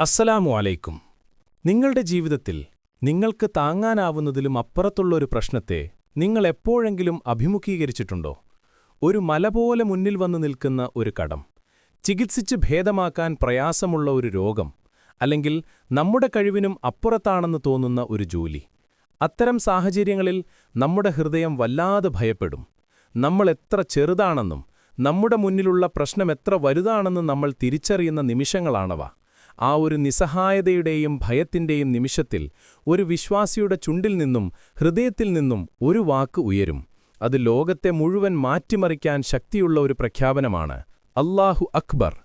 അസ്സലാമു അലൈക്കും നിങ്ങളുടെ ജീവിതത്തിൽ നിങ്ങൾക്ക് താങ്ങാനാവുന്നതിലും അപ്പുറത്തുള്ള ഒരു പ്രശ്നത്തെ നിങ്ങൾ എപ്പോഴെങ്കിലും അഭിമുഖീകരിച്ചിട്ടുണ്ടോ? ഒരു മല പോലെ മുന്നിൽ വന്നു നിൽക്കുന്ന ഒരു കടം ചികിത്സിച്ച് ഭേദമാക്കാൻ പ്രയാസമുള്ള ഒരു രോഗം അല്ലെങ്കിൽ നമ്മുടെ കഴിവിനും അപ്പുറത്താണെന്ന് തോന്നുന്ന ഒരു ജോലി. അത്തരം സാഹചര്യങ്ങളിൽ നമ്മുടെ ഹൃദയം വല്ലാതെ ഭയപ്പെടും. നമ്മൾ എത്ര ചെറുതാണെന്നും നമ്മുടെ മുന്നിലുള്ള പ്രശ്നം എത്ര വലുതാണെന്നും നമ്മൾ തിരിച്ചറിയുന്ന നിമിഷങ്ങളാണവ. ആ ഒരു നിസ്സഹായതയുടെയും ഭയത്തിന്റെയും നിമിഷത്തിൽ ഒരു വിശ്വാസിയുടെ ചുണ്ടിൽ നിന്നും ഹൃദയത്തിൽ നിന്നും ഒരു വാക്ക് ഉയരും. അത് ലോകത്തെ മുഴുവൻ മാറ്റിമറിക്കാൻ ശക്തിയുള്ള ഒരു പ്രഖ്യാപനമാണ്. അല്ലാഹു അക്ബർ.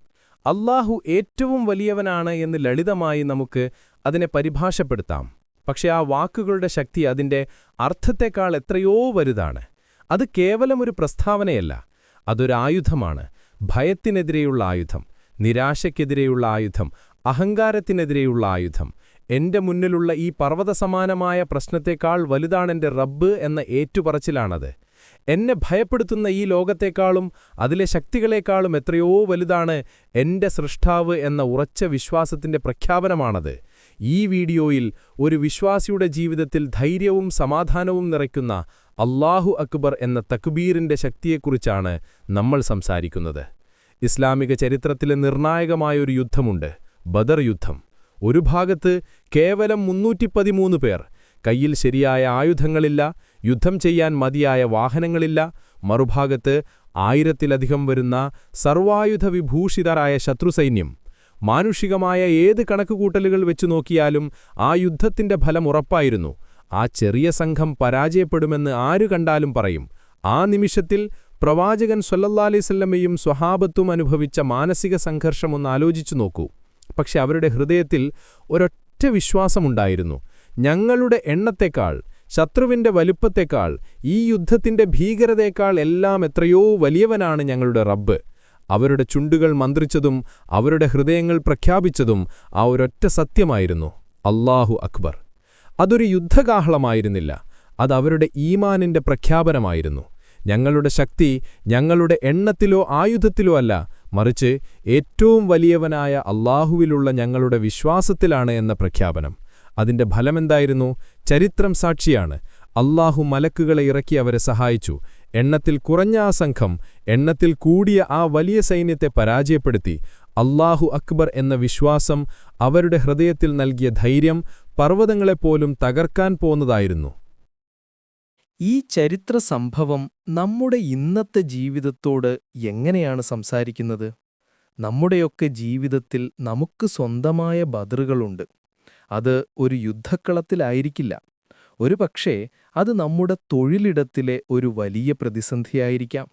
അല്ലാഹു ഏറ്റവും വലിയവനാണ് എന്ന് ലളിതമായി നമുക്ക് അതിനെ പരിഭാഷപ്പെടുത്താം. പക്ഷേ ആ വാക്കുകളുടെ ശക്തി അതിന്റെ അർത്ഥത്തെക്കാൾ എത്രയോ വലുതാണ്. അത് കേവലം ഒരു പ്രസ്താവനയല്ല. അതൊരായുധമാണ്. ഭയത്തിനെതിരെയുള്ള ആയുധം. നിരാശയ്ക്കെതിരെയുള്ള ആയുധം. അഹങ്കാരത്തിനെതിരെയുള്ള ആയുധം. എന്റെ മുന്നിലുള്ള ഈ പർവതസമാനമായ പ്രശ്നത്തെക്കാൾ വലുതാണെന്റെ റബ്ബ് എന്ന ഏറ്റുപറച്ചിലാണത്. എന്നെ ഭയപ്പെടുത്തുന്ന ഈ ലോകത്തെക്കാളും അതിലെ ശക്തികളെക്കാളും എത്രയോ വലുതാണ് എന്റെ സൃഷ്ടാവ് എന്ന ഉറച്ച വിശ്വാസത്തിന്റെ പ്രഖ്യാപനമാണത്. ഈ വീഡിയോയിൽ ഒരു വിശ്വാസിയുടെ ജീവിതത്തിൽ ധൈര്യവും സമാധാനവും നിറയ്ക്കുന്ന അള്ളാഹു അക്ബർ എന്ന തക്ബീറിന്റെ ശക്തിയെക്കുറിച്ചാണ് നമ്മൾ സംസാരിക്കുന്നത്. ഇസ്ലാമിക ചരിത്രത്തിലെ നിർണായകമായൊരു യുദ്ധമുണ്ട്. ബദർ യുദ്ധം. ഒരു ഭാഗത്ത് കേവലം മുന്നൂറ്റിപ്പതിമൂന്ന് പേർ. കയ്യിൽ ശരിയായ ആയുധങ്ങളില്ല യുദ്ധം ചെയ്യാൻ മതിയായ വാഹനങ്ങളില്ല. മറുഭാഗത്ത് ആയിരത്തിലധികം വരുന്ന സർവായുധ വിഭൂഷിതരായ ശത്രുസൈന്യം മാനുഷികമായ ഏത് കണക്കുകൂട്ടലുകൾ വെച്ചു നോക്കിയാലും ആ യുദ്ധത്തിന്റെ ഫലം ഉറപ്പായിരുന്നു. ആ ചെറിയ സംഘം പരാജയപ്പെടുമെന്ന് ആര് കണ്ടാലും പറയും. ആ നിമിഷത്തിൽ പ്രവാചകൻ സൊല്ലല്ലാലിസല്ലമ്മയും സ്വഹാബത്തും അനുഭവിച്ച മാനസിക സംഘർഷമൊന്ന് ആലോചിച്ചു നോക്കൂ. പക്ഷെ അവരുടെ ഹൃദയത്തിൽ ഒരൊറ്റ വിശ്വാസമുണ്ടായിരുന്നു. ഞങ്ങളുടെ എണ്ണത്തെക്കാൾ ശത്രുവിന്റെ വലുപ്പത്തെക്കാൾ ഈ യുദ്ധത്തിന്റെ ഭീകരതയേക്കാൾ എല്ലാം എത്രയോ വലിയവനാണ് ഞങ്ങളുടെ റബ്ബ്. അവരുടെ ചുണ്ടുകൾ മന്ത്രിച്ചതും അവരുടെ ഹൃദയങ്ങൾ പ്രഖ്യാപിച്ചതും ആ ഒരൊറ്റ സത്യമായിരുന്നു. അള്ളാഹു അക്ബർ. അതൊരു യുദ്ധകാഹളമായിരുന്നില്ല അത് അവരുടെ ഈമാനിന്റെ പ്രഖ്യാപനമായിരുന്നു. ഞങ്ങളുടെ ശക്തി ഞങ്ങളുടെ എണ്ണത്തിലോ ആയുധത്തിലോ അല്ല മറിച്ച് ഏറ്റവും വലിയവനായ അള്ളാഹുവിലുള്ള ഞങ്ങളുടെ വിശ്വാസത്തിലാണ് എന്ന പ്രഖ്യാപനം. അതിന്റെ ഫലമെന്തായിരുന്നു? ചരിത്രം സാക്ഷിയാണ്. അള്ളാഹു മലക്കുകളെ ഇറക്കി അവരെ സഹായിച്ചു. എണ്ണത്തിൽ കുറഞ്ഞ ആ സംഘം എണ്ണത്തിൽ കൂടിയ ആ വലിയ സൈന്യത്തെ പരാജയപ്പെടുത്തി. അള്ളാഹു അക്ബർ എന്ന വിശ്വാസം അവരുടെ ഹൃദയത്തിൽ നൽകിയ ധൈര്യം പർവതങ്ങളെപ്പോലും തകർക്കാൻ പോന്നതായിരുന്നു. ഈ ചരിത്ര സംഭവം നമ്മുടെ ഇന്നത്തെ ജീവിതത്തോട് എങ്ങനെയാണ് സംസാരിക്കുന്നത്? നമ്മുടെയൊക്കെ ജീവിതത്തിൽ നമുക്ക് സ്വന്തമായ ബദറുകളുണ്ട്. അത് ഒരു യുദ്ധക്കളത്തിലായിരിക്കില്ല ഒരു പക്ഷേ അത് നമ്മുടെ തൊഴിലിടത്തിലെ ഒരു വലിയ പ്രതിസന്ധിയായിരിക്കാം.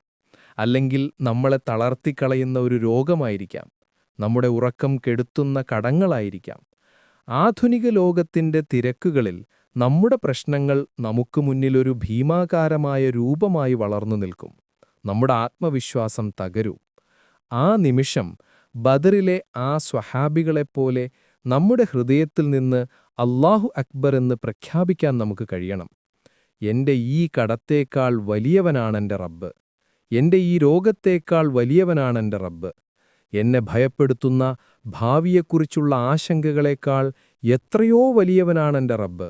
അല്ലെങ്കിൽ നമ്മളെ തളർത്തിക്കളയുന്ന ഒരു രോഗമായിരിക്കാം. നമ്മുടെ ഉറക്കം കെടുത്തുന്ന കടങ്ങളായിരിക്കാം. ആധുനിക ലോകത്തിന്റെ തിരക്കുകളിൽ നമ്മുടെ പ്രശ്നങ്ങൾ നമുക്ക് മുന്നിലൊരു ഭീമാകാരമായ രൂപമായി വളർന്നു നിൽക്കും. നമ്മുടെ ആത്മവിശ്വാസം തകരൂ. ആ നിമിഷം ബദറിലെ ആ സ്വഹാബികളെപ്പോലെ നമ്മുടെ ഹൃദയത്തിൽ നിന്ന് അള്ളാഹു അക്ബർ എന്ന് പ്രഖ്യാപിക്കാൻ നമുക്ക് കഴിയണം. എന്റെ ഈ കടത്തേക്കാൾ വലിയവനാണെന്റെ റബ്ബ്. എന്റെ ഈ രോഗത്തേക്കാൾ വലിയവനാണെന്റെ റബ്ബ്. എന്നെ ഭയപ്പെടുത്തുന്ന ഭാവിയെക്കുറിച്ചുള്ള ആശങ്കകളേക്കാൾ എത്രയോ വലിയവനാണെന്റെ റബ്ബ്.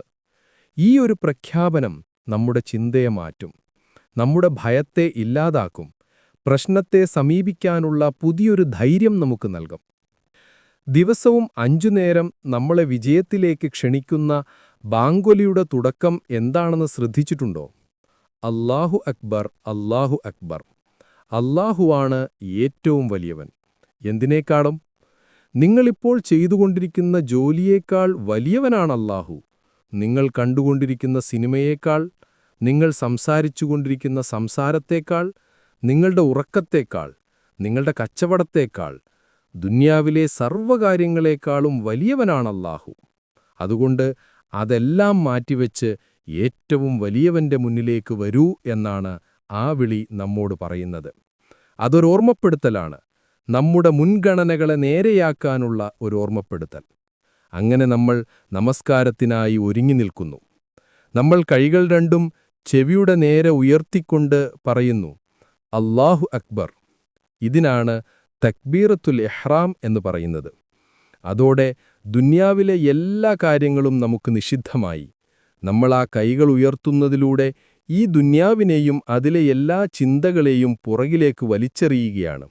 ഈ ഒരു പ്രഖ്യാപനം നമ്മുടെ ചിന്തയെ മാറ്റും നമ്മുടെ ഭയത്തെ ഇല്ലാതാക്കും പ്രശ്നത്തെ സമീപിക്കാനുള്ള പുതിയൊരു ധൈര്യം നമുക്ക് നൽകും. ദിവസവും അഞ്ചു നേരം നമ്മളെ വിജയത്തിലേക്ക് ക്ഷണിക്കുന്ന ബാങ്കൊലിയുടെ തുടക്കം എന്താണെന്ന് ശ്രദ്ധിച്ചിട്ടുണ്ടോ? അല്ലാഹു അക്ബർ അല്ലാഹു അക്ബർ. അല്ലാഹുവാണ് ഏറ്റവും വലിയവൻ. എന്തിനേക്കാളും? നിങ്ങളിപ്പോൾ ചെയ്തുകൊണ്ടിരിക്കുന്ന ജോലിയേക്കാൾ വലിയവനാണ് അല്ലാഹു. നിങ്ങൾ കണ്ടുകൊണ്ടിരിക്കുന്ന സിനിമയേക്കാൾ നിങ്ങൾ സംസാരിച്ചുകൊണ്ടിരിക്കുന്ന സംസാരത്തേക്കാൾ നിങ്ങളുടെ ഉറക്കത്തേക്കാൾ നിങ്ങളുടെ കച്ചവടത്തേക്കാൾ ദുന്യാവിലെ വലിയവനാണ് വലിയവനാണല്ലാഹു അതുകൊണ്ട് അതെല്ലാം മാറ്റിവെച്ച് ഏറ്റവും വലിയവന്റെ മുന്നിലേക്ക് വരൂ എന്നാണ് ആ വിളി നമ്മോട് പറയുന്നത്. അതൊരോർമ്മപ്പെടുത്തലാണ്. നമ്മുടെ മുൻഗണനകളെ നേരെയാക്കാനുള്ള ഒരു ഓർമ്മപ്പെടുത്തൽ അങ്ങനെ നമ്മൾ നമസ്കാരത്തിനായി ഒരുങ്ങി നിൽക്കുന്നു. നമ്മൾ കൈകൾ രണ്ടും ചെവിയുടെ നേരെ ഉയർത്തിക്കൊണ്ട് പറയുന്നു അള്ളാഹു അക്ബർ. ഇതിനാണ് തക്ബീറത്തുൽ എഹ്റാം എന്ന് പറയുന്നത്. അതോടെ ദുന്യാവിലെ എല്ലാ കാര്യങ്ങളും നമുക്ക് നിഷിദ്ധമായി. നമ്മൾ ആ കൈകൾ ഉയർത്തുന്നതിലൂടെ ഈ ദുന്യാവിനെയും അതിലെ എല്ലാ ചിന്തകളെയും പുറകിലേക്ക് വലിച്ചെറിയുകയാണ്.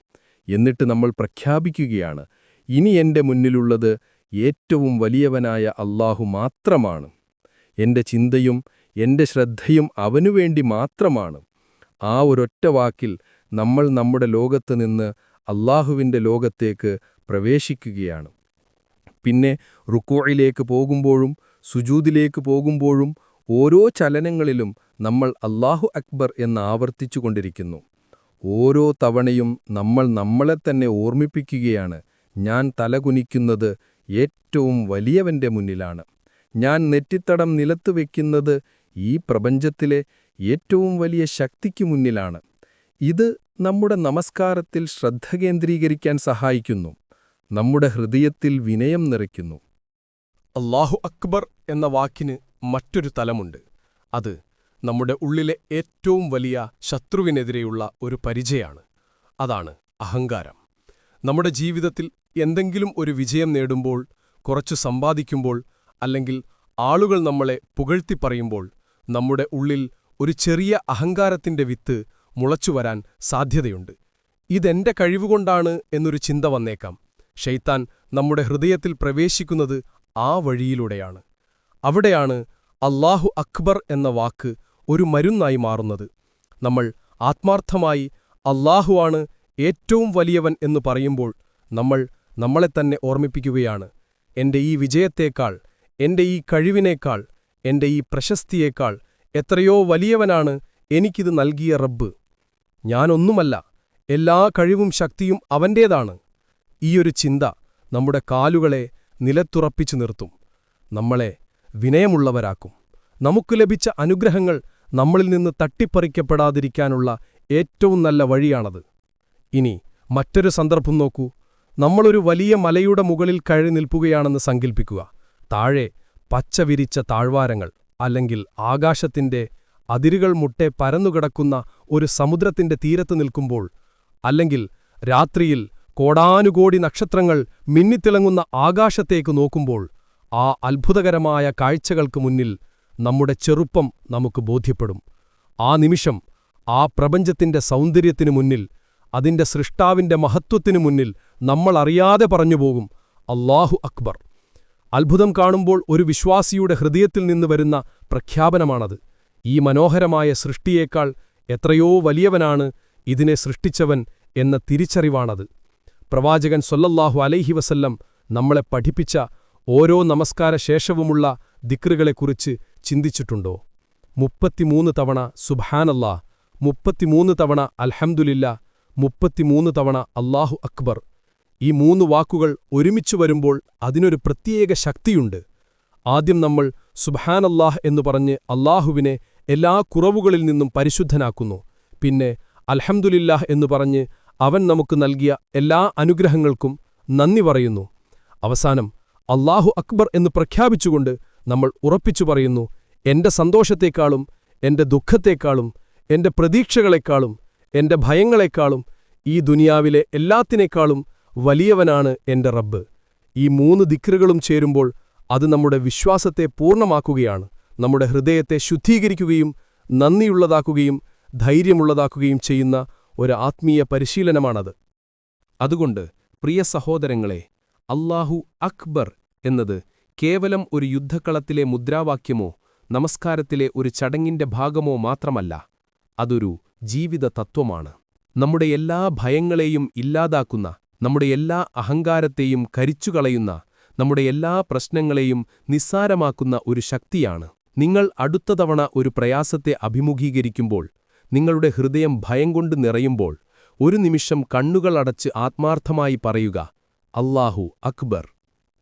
എന്നിട്ട് നമ്മൾ പ്രഖ്യാപിക്കുകയാണ് ഇനി എന്റെ മുന്നിലുള്ളത് ഏറ്റവും വലിയവനായ അള്ളാഹു മാത്രമാണ്. എന്റെ ചിന്തയും എന്റെ ശ്രദ്ധയും അവനുവേണ്ടി മാത്രമാണ്. ആ ഒരൊറ്റ വാക്കിൽ നമ്മൾ നമ്മുടെ ലോകത്ത് നിന്ന് അള്ളാഹുവിന്റെ ലോകത്തേക്ക് പ്രവേശിക്കുകയാണ്. പിന്നെ റുക്കോയിലേക്ക് പോകുമ്പോഴും സുജൂദിലേക്ക് പോകുമ്പോഴും ഓരോ ചലനങ്ങളിലും നമ്മൾ അള്ളാഹു അക്ബർ എന്ന് ആവർത്തിച്ചു കൊണ്ടിരിക്കുന്നു ഓരോ തവണയും നമ്മൾ നമ്മളെ തന്നെ ഓർമ്മിപ്പിക്കുകയാണ്. ഞാൻ തലകുനിക്കുന്നത് ഏറ്റവും വലിയവന്റെ മുന്നിലാണ്. ഞാൻ നെറ്റിത്തടം നിലത്ത് വയ്ക്കുന്നത് ഈ പ്രപഞ്ചത്തിലെ ഏറ്റവും വലിയ ശക്തിക്ക് മുന്നിലാണ്. ഇത് നമ്മുടെ നമസ്കാരത്തിൽ ശ്രദ്ധ കേന്ദ്രീകരിക്കാൻ സഹായിക്കുന്നു. നമ്മുടെ ഹൃദയത്തിൽ വിനയം നിറയ്ക്കുന്നു. അള്ളാഹു അക്ബർ എന്ന വാക്കിന് മറ്റൊരു തലമുണ്ട്. അത് നമ്മുടെ ഉള്ളിലെ ഏറ്റവും വലിയ ശത്രുവിനെതിരെയുള്ള ഒരു പരിചയാണ്. അതാണ് അഹങ്കാരം. നമ്മുടെ ജീവിതത്തിൽ എന്തെങ്കിലും ഒരു വിജയം നേടുമ്പോൾ കുറച്ചു സമ്പാദിക്കുമ്പോൾ അല്ലെങ്കിൽ ആളുകൾ നമ്മളെ പുകഴ്ത്തി പറയുമ്പോൾ നമ്മുടെ ഉള്ളിൽ ഒരു ചെറിയ അഹങ്കാരത്തിന്റെ വിത്ത് മുളച്ചുവരാൻ സാധ്യതയുണ്ട്. ഇതെന്റെ കഴിവുകൊണ്ടാണ് എന്നൊരു ചിന്ത വന്നേക്കാം. ഷെയ്ത്താൻ നമ്മുടെ ഹൃദയത്തിൽ പ്രവേശിക്കുന്നത് ആ വഴിയിലൂടെയാണ്. അവിടെയാണ് അള്ളാഹു അക്ബർ എന്ന വാക്ക് ഒരു മരുന്നായി മാറുന്നത്. നമ്മൾ ആത്മാർത്ഥമായി അല്ലാഹുവാണ് ഏറ്റവും വലിയവൻ എന്ന് പറയുമ്പോൾ നമ്മൾ നമ്മളെ തന്നെ ഓർമ്മിപ്പിക്കുകയാണ്. എന്റെ ഈ വിജയത്തേക്കാൾ എന്റെ ഈ കഴിവിനേക്കാൾ എന്റെ ഈ പ്രശസ്തിയേക്കാൾ എത്രയോ വലിയവനാണ് എനിക്കിത് നൽകിയ റബ്ബ്. ഞാനൊന്നുമല്ല എല്ലാ കഴിവും ശക്തിയും അവന്റേതാണ് ഈയൊരു ചിന്ത നമ്മുടെ കാലുകളെ നിലത്തുറപ്പിച്ചു നിർത്തും. നമ്മളെ വിനയമുള്ളവരാക്കും. നമുക്ക് ലഭിച്ച അനുഗ്രഹങ്ങൾ നമ്മളിൽ നിന്ന് തട്ടിപ്പറിക്കപ്പെടാതിരിക്കാനുള്ള ഏറ്റവും നല്ല വഴിയാണത്. ഇനി മറ്റൊരു സന്ദർഭം നോക്കൂ. നമ്മളൊരു വലിയ മലയുടെ മുകളിൽ കഴി നിൽപ്പുകയാണെന്ന് സങ്കൽപ്പിക്കുക. താഴെ പച്ച വിരിച്ച താഴ്വാരങ്ങൾ അല്ലെങ്കിൽ ആകാശത്തിന്റെ അതിരുകൾ മുട്ടെ പരന്നുകിടക്കുന്ന ഒരു സമുദ്രത്തിന്റെ തീരത്ത് നിൽക്കുമ്പോൾ അല്ലെങ്കിൽ രാത്രിയിൽ കോടാനുകോടി നക്ഷത്രങ്ങൾ മിന്നിത്തിളങ്ങുന്ന ആകാശത്തേക്ക് നോക്കുമ്പോൾ ആ അത്ഭുതകരമായ കാഴ്ചകൾക്ക് മുന്നിൽ നമ്മുടെ ചെറുപ്പം നമുക്ക് ബോധ്യപ്പെടും. ആ നിമിഷം ആ പ്രപഞ്ചത്തിന്റെ സൗന്ദര്യത്തിനു മുന്നിൽ അതിന്റെ സൃഷ്ടാവിന്റെ മഹത്വത്തിനു മുന്നിൽ നമ്മൾ അറിയാതെ പറഞ്ഞുപോകും അള്ളാഹു അക്ബർ. അത്ഭുതം കാണുമ്പോൾ ഒരു വിശ്വാസിയുടെ ഹൃദയത്തിൽ നിന്ന് വരുന്ന പ്രഖ്യാപനമാണത്. ഈ മനോഹരമായ സൃഷ്ടിയേക്കാൾ എത്രയോ വലിയവനാണ് ഇതിനെ സൃഷ്ടിച്ചവൻ എന്ന തിരിച്ചറിവാണത്. പ്രവാചകൻ സൊല്ലല്ലാഹു അലൈഹി വസല്ലം നമ്മളെ പഠിപ്പിച്ച ഓരോ നമസ്കാര ശേഷവുമുള്ള ദിക്റുകളെക്കുറിച്ച് ചിന്തിച്ചിട്ടുണ്ടോ? മുപ്പത്തിമൂന്ന് തവണ സുബാനല്ലാ മുപ്പത്തിമൂന്ന് തവണ അൽഹംദുലില്ല മുപ്പത്തിമൂന്ന് തവണ അള്ളാഹു അക്ബർ. ഈ മൂന്ന് വാക്കുകൾ ഒരുമിച്ചു വരുമ്പോൾ അതിനൊരു പ്രത്യേക ശക്തിയുണ്ട്. ആദ്യം നമ്മൾ സുബ്ഹാനല്ലാഹ് എന്നു പറഞ്ഞ് അള്ളാഹുവിനെ എല്ലാ കുറവുകളിൽ നിന്നും പരിശുദ്ധനാക്കുന്നു. പിന്നെ അൽഹംദുലില്ലാഹ് എന്നു പറഞ്ഞ് അവൻ നമുക്ക് നൽകിയ എല്ലാ അനുഗ്രഹങ്ങൾക്കും നന്ദി പറയുന്നു. അവസാനം അള്ളാഹു അക്ബർ എന്ന് പ്രഖ്യാപിച്ചുകൊണ്ട് നമ്മൾ ഉറപ്പിച്ചു പറയുന്നു എന്റെ സന്തോഷത്തേക്കാളും എന്റെ ദുഃഖത്തേക്കാളും എന്റെ പ്രതീക്ഷകളെക്കാളും എന്റെ ഭയങ്ങളെക്കാളും ഈ ദുനിയാവിലെ എല്ലാത്തിനേക്കാളും വലിയവനാണ് എന്റെ റബ്ബ്. ഈ മൂന്ന് ദിക്റുകളും ചേരുമ്പോൾ അത് നമ്മുടെ വിശ്വാസത്തെ പൂർണമാക്കുകയാണ് നമ്മുടെ ഹൃദയത്തെ ശുദ്ധീകരിക്കുകയും നന്ദിയുള്ളതാക്കുകയും ധൈര്യമുള്ളതാക്കുകയും ചെയ്യുന്ന ഒരു ആത്മീയ പരിശീലനമാണത്. അതുകൊണ്ട് പ്രിയ സഹോദരങ്ങളെ അല്ലാഹു അക്ബർ എന്നത് കേവലം ഒരു യുദ്ധക്കളത്തിലെ മുദ്രാവാക്യമോ നമസ്കാരത്തിലെ ഒരു ചടങ്ങിന്റെ ഭാഗമോ മാത്രമല്ല അതൊരു ജീവിത തത്വമാണ് നമ്മുടെ എല്ലാ ഭയങ്ങളെയും ഇല്ലാതാക്കുന്ന നമ്മുടെ എല്ലാ അഹങ്കാരത്തെയും കരിച്ചുകളയുന്ന നമ്മുടെ എല്ലാ പ്രശ്നങ്ങളെയും നിസ്സാരമാക്കുന്ന ഒരു ശക്തിയാണ്. നിങ്ങൾ അടുത്ത തവണ ഒരു പ്രയാസത്തെ അഭിമുഖീകരിക്കുമ്പോൾ നിങ്ങളുടെ ഹൃദയം ഭയം കൊണ്ട് നിറയുമ്പോൾ ഒരു നിമിഷം കണ്ണുകൾ അടച്ച് ആത്മാർത്ഥമായി പറയുക അല്ലാഹു അക്ബർ.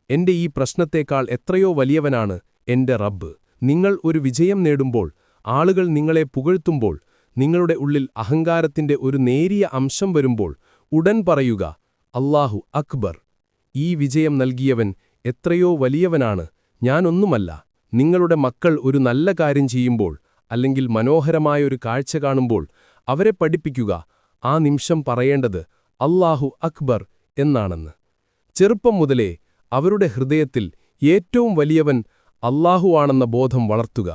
എന്റെ ഈ പ്രശ്നത്തേക്കാൾ എത്രയോ വലിയവനാണ് എന്റെ റബ്ബ്. നിങ്ങൾ ഒരു വിജയം നേടുമ്പോൾ ആളുകൾ നിങ്ങളെ പുകഴ്ത്തുമ്പോൾ നിങ്ങളുടെ ഉള്ളിൽ അഹങ്കാരത്തിന്റെ ഒരു നേരിയ അംശം വരുമ്പോൾ ഉടൻ പറയുക അള്ളാഹു അക്ബർ ഈ വിജയം നൽകിയവൻ എത്രയോ വലിയവനാണ് ഞാനൊന്നുമല്ല. നിങ്ങളുടെ മക്കൾ ഒരു നല്ല കാര്യം ചെയ്യുമ്പോൾ അല്ലെങ്കിൽ മനോഹരമായൊരു കാഴ്ച കാണുമ്പോൾ അവരെ പഠിപ്പിക്കുക. ആ നിമിഷം പറയേണ്ടത് അള്ളാഹു അക്ബർ എന്നാണെന്ന്. ചെറുപ്പം മുതലേ അവരുടെ ഹൃദയത്തിൽ ഏറ്റവും വലിയവൻ അള്ളാഹുവാണെന്ന ബോധം വളർത്തുക.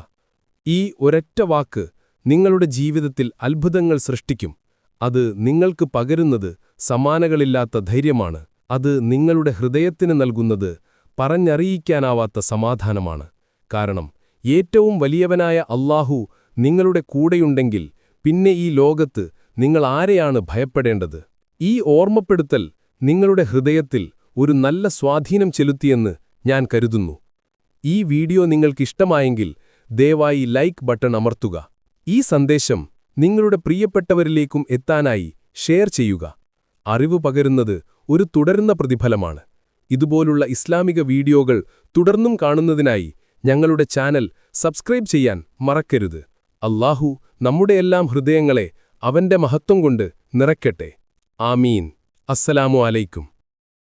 ഈ ഒരൊറ്റ വാക്ക് നിങ്ങളുടെ ജീവിതത്തിൽ അത്ഭുതങ്ങൾ സൃഷ്ടിക്കും. അത് നിങ്ങൾക്ക് പകരുന്നത് സമാനകളില്ലാത്ത ധൈര്യമാണ്. അത് നിങ്ങളുടെ ഹൃദയത്തിന് നൽകുന്നത് പറഞ്ഞറിയിക്കാനാവാത്ത സമാധാനമാണ്. കാരണം ഏറ്റവും വലിയവനായ അള്ളാഹു നിങ്ങളുടെ കൂടെയുണ്ടെങ്കിൽ പിന്നെ ഈ ലോകത്ത് നിങ്ങൾ ആരെയാണ് ഭയപ്പെടേണ്ടത്? ഈ ഓർമ്മപ്പെടുത്തൽ നിങ്ങളുടെ ഹൃദയത്തിൽ ഒരു നല്ല സ്വാധീനം ചെലുത്തിയെന്ന് ഞാൻ കരുതുന്നു. ഈ വീഡിയോ നിങ്ങൾക്കിഷ്ടമായെങ്കിൽ ദയവായി ലൈക്ക് ബട്ടൺ അമർത്തുക. ഈ സന്ദേശം നിങ്ങളുടെ പ്രിയപ്പെട്ടവരിലേക്കും എത്താനായി ഷെയർ ചെയ്യുക. അറിവ് പകരുന്നത് ഒരു തുടരുന്ന പ്രതിഫലമാണ്. ഇതുപോലുള്ള ഇസ്ലാമിക വീഡിയോകൾ തുടർന്നും കാണുന്നതിനായി ഞങ്ങളുടെ ചാനൽ സബ്സ്ക്രൈബ് ചെയ്യാൻ മറക്കരുത്. അല്ലാഹു നമ്മുടെയെല്ലാം ഹൃദയങ്ങളെ അവന്റെ മഹത്വം കൊണ്ട് നിറയ്ക്കട്ടെ. ആമീൻ. അസ്സലാമു അലൈക്കും.